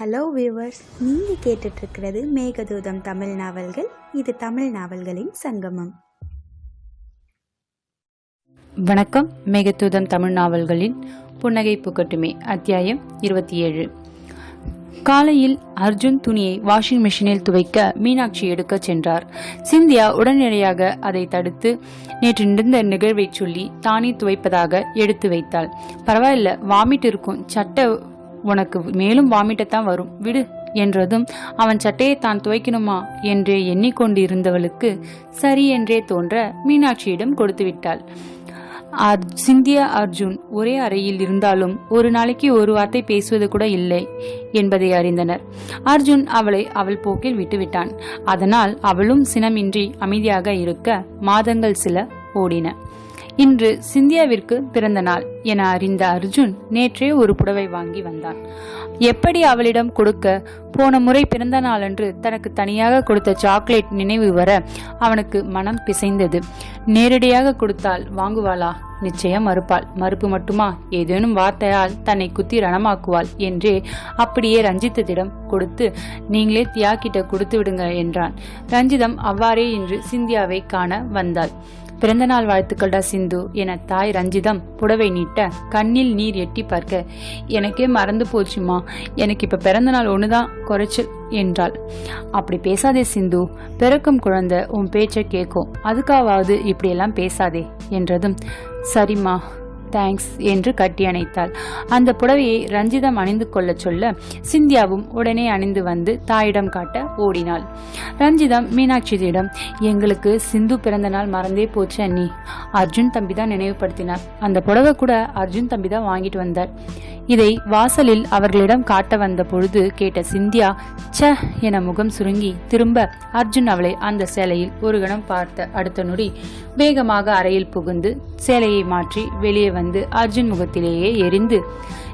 Hello viewers நீங்கள் கேட்டுட்ருக்கிறது மேகதூதம் தமிழ் நாவல்கள். இது தமிழ் நாவல்களின் சங்கமம். வணக்கம். மேகதூதம் தமிழ் நாவல்களின் புன்னகை புகட்டுமே அத்தியாயம் இருபத்தி ஏழு. காலையில் அர்ஜுன் துணியை வாஷிங் மிஷினில் துவைக்க மீனாட்சி எடுக்கச் சென்றார். சிந்தியா உடனடியாக அதை தடுத்து நேற்று நடந்த நிகழ்வைச் சொல்லி தானே துவைப்பதாக எடுத்து வைத்தாள். பரவாயில்ல வாமிட் இருக்கும் சட்டை உனக்கு மேலும் வாமிட்டத்தான் வரும். விடு என்றதும் அவன் சட்டையை தான் துவைக்கணுமா? என்றே எண்ணிக்கொண்டிருந்தவளுக்கு சரி என்றே தோன்ற மீனாட்சியிடம் கொடுத்து விட்டாள் அர்- சிந்தியா அர்ஜுன் ஒரே அறையில் இருந்தாலும் ஒரு நாளைக்கு ஒரு வார்த்தை பேசுவது கூட இல்லை என்பதை அறிந்தனர். அர்ஜுன் அவளை அவள் போக்கில் விட்டுவிட்டான். அதனால் அவளும் சினமின்றி அமைதியாக இருக்க மாதங்கள் சில ஓடின. இன்று சிந்தியாவிற்கு பிறந்த நாள் என அறிந்த அர்ஜுன் நேற்றே ஒரு புடவை வாங்கி வந்தான். எப்படி அவளிடம் கொடுக்க போன முறை பிறந்த நாளன்று தனக்கு தனியாக கொடுத்த சாக்லேட் நினைவு வர அவனுக்கு மனம் பிசைந்தது. நேரடியாக கொடுத்தால் வாங்குவாளா? நிச்சயம் மறுப்பாள். மறுப்பு மட்டுமா? ஏதேனும் வார்த்தையால் தன்னை குத்தி ரணமாக்குவாள் என்றே அப்படியே ரஞ்சித்தத்திடம் கொடுத்து நீங்களே தியாகிட்ட கொடுத்து விடுங்க என்றான். ரஞ்சிதம் அவ்வாறே இன்று சிந்தியாவை காண வந்தாள். பிறந்தநாள் வாழ்த்துக்கள்டா சிந்து. என தாய் ரஞ்சிதம் புடவை நீட்ட கண்ணில் நீர் எட்டி பார்க்க எனக்கே மறந்து போச்சுமா? எனக்கு இப்ப பிறந்தநாள் ஒண்ணுதான் குறைச்சல் என்றாள். அப்படி பேசாதே சிந்து. பிறக்கும் குழந்தை உன் பேச்சை கேட்கும் அதுக்காவது இப்படியெல்லாம் பேசாதே என்றதும் சரிம்மா. தேங்க்ஸ் என்று கட்டியணைத்தாள் அந்த புடவையை ரஞ்சிதம் அணிந்து கொள்ளச் சொல்ல சிந்தியாவும் உடனே அணிந்து வந்து தாயிடம் காட்ட ஓடினாள். ரஞ்சிதம் மீனாட்சியிடம் எங்களுக்கு சிந்து பிறந்த நாள் மறந்தே போச்சு அண்ணி. அர்ஜுன் தம்பி தான் நினைவுபடுத்தினார். அந்த புடவை கூட அர்ஜுன் தம்பி தான் வாங்கிட்டு வந்தார். இதை வாசலில் அவர்களிடம் காட்ட வந்த பொழுது கேட்ட சிந்தியா ச்ச என முகம் சுருங்கி திரும்ப அர்ஜுன் அவளை அந்த சேலையில் ஒரு கணம் பார்த்த அடுத்த நொடி வேகமாக அறையில் புகுந்து சேலையை மாற்றி வெளியே வந்து அர்ஜுன் முகத்திலேயே எரிந்து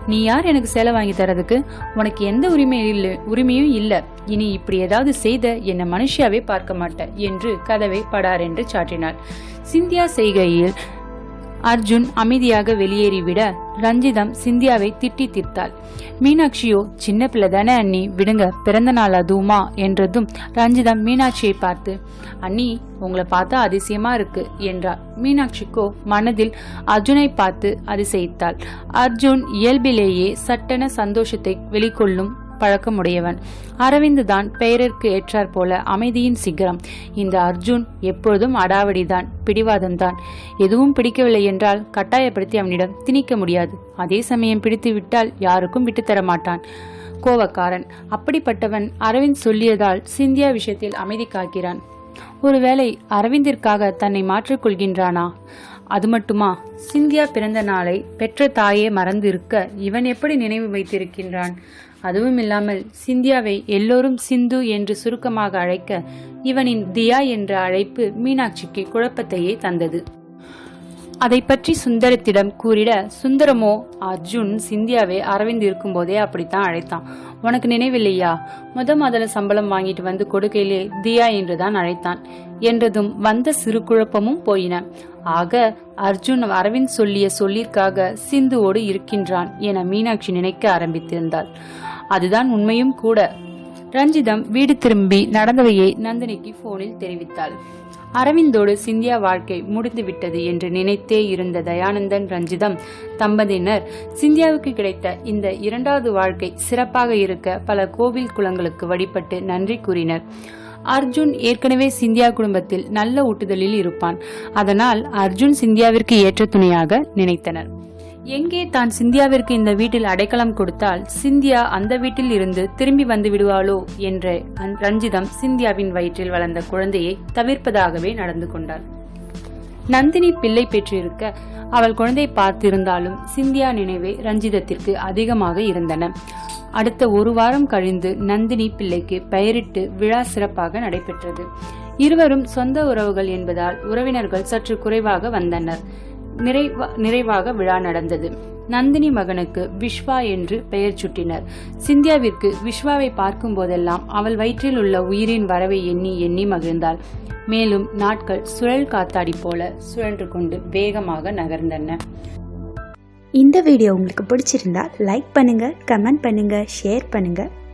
நீ யார் எனக்கு சேலை வாங்கி தரதுக்கு உனக்கு எந்த உரிமையும் இல்லை உரிமையும் இல்ல. இனி இப்படி ஏதாவது செய்த என்னை மனுஷியாவே பார்க்க மாட்ட என்று கதவை படார் என்று சாட்டினாள் சிந்தியா செய்கையில் அர்ஜுன் அமைதியாக வெளியேறிவிட ரஞ்சிதம் சிந்தியாவை திட்டி தீர்த்தாள். மீனாட்சியோ சின்ன பிள்ளை தானே அண்ணி விடுங்க பிறந்த நாள் அதுவுமா? என்றதும் ரஞ்சிதம் மீனாட்சியை பார்த்து அண்ணி உங்களை பார்த்தா அதிசயமா இருக்கு என்றார் மீனாட்சிக்கோ மனதில் அர்ஜுனை பார்த்து அதிசயித்தாள். அர்ஜுன் இயல்பிலேயே சட்டென சந்தோஷத்தை வெளிக்கொள்ளும் பழக்கமுடையவன். அரவிந்த் தான் பெயரிற்கு ஏற்றாற் போல அமைதியின் சிகரம். இந்த அர்ஜுன் எப்பொழுதும் அடாவடிதான் பிடிவாதம்தான். எதுவும் பிடிக்கவில்லை என்றால் கட்டாயப்படுத்தி அவனிடம் திணிக்க முடியாது. அதே சமயம் பிடித்து விட்டால் யாருக்கும் விட்டுத்தர மாட்டான். கோவக்காரன். அப்படிப்பட்டவன் அரவிந்த் சொல்லியதால் சிந்தியா விஷயத்தில் அமைதி காக்கிறான். ஒருவேளை அரவிந்திற்காக தன்னை மாற்றிக்கொள்கின்றானா அது மட்டுமா? சிந்தியா பிறந்த நாளை பெற்ற தாயே மறந்திருக்க இவன் எப்படி நினைவு வைத்திருக்கின்றான்? அதுவும் இல்லாமல் சிந்தியாவை எல்லோரும் சிந்து என்று சுருக்கமாக அழைக்க இவனின் தியா என்ற அழைப்பு மீனாட்சிக்கு குழப்பத்தையே தந்தது. அதை பற்றி சுந்தரத்திடம் கூறிட சுந்தரமோ அர்ஜுன் சிந்தியாவை அரவிந்த் இருக்கும்போதே அப்படித்தான் அழைத்தான். உனக்கு நினைவில்லையா? முத முதல்ல சம்பளம் வாங்கிட்டு வந்து கொடுக்கையிலே தியா என்றுதான் அழைத்தான். என்றதும் வந்த சிறு குழப்பமும் போயின. ஆக அர்ஜுன் அரவிந்த் சொல்லிய சொல்லிற்காக சிந்துவோடு இருக்கின்றான் என மீனாட்சி நினைக்க ஆரம்பித்திருந்தாள். அதுதான் உண்மையும் கூட. ரஞ்சிதம் வீடு திரும்பி நடந்தவையை நந்தினிக்கு போனில் தெரிவித்தாள். அரவிந்தோடு சிந்தியா வாழ்க்கை முடிந்துவிட்டது என்று நினைத்தே இருந்த தயானந்தன் ரஞ்சிதம் தம்பதியினர் சிந்தியாவுக்கு கிடைத்த இந்த இரண்டாவது வாழ்க்கை சிறப்பாக இருக்க பல கோவில் குளங்களுக்கு வழிபட்டு நன்றி கூறினர். அர்ஜுன் ஏற்கனவே சிந்தியா குடும்பத்தில் நல்ல ஊட்டுதலில் இருப்பான். அதனால் அர்ஜுன் சிந்தியாவிற்கு ஏற்ற துணையாக நினைத்தனர். எங்கே தான் சிந்தியாவிற்கு இந்த வீட்டில் அடைக்கலம் கொடுத்தால் சிந்தியா அந்த வீட்டில் இருந்து திரும்பி வந்து விடுவாளோ என்ற ரஞ்சிதம் சிந்தியாவின் வயிற்றில் வளர்ந்த குழந்தையை தவிர்ப்பதாகவே நடந்து கொண்டாள். நந்தினி பிள்ளை பெற்றிருக்க அவள் குழந்தை பார்த்திருந்தாலும் சிந்தியா நினைவே ரஞ்சிதத்திற்கு அதிகமாக இருந்தன. அடுத்த ஒரு வாரம் கழிந்து நந்தினி பிள்ளைக்கு பெயரிட்டு விழா சிறப்பாக நடைபெற்றது. இருவரும் சொந்த உறவுகள் என்பதால் உறவினர்கள் சற்று குறைவாக வந்தனர். நிறைவா- நிறைவாக விழா நடந்தது. நந்தினி மகனுக்கு விஸ்வா என்று பெயர் சுட்டினர். சிந்தியாவிற்கு விஸ்வாவை பார்க்கும் போதெல்லாம் அவள் வயிற்றில் உள்ள உயிரின் வரவை எண்ணி எண்ணி மகிழ்ந்தாள். மேலும் நாட்கள் சுழல் காத்தாடி போல சுழன்று கொண்டு வேகமாக நகர்ந்தன. இந்த வீடியோ உங்களுக்கு பிடிச்சிருந்தா லைக் பண்ணுங்கள் கமெண்ட் பண்ணுங்கள் ஷேர் பண்ணுங்கள்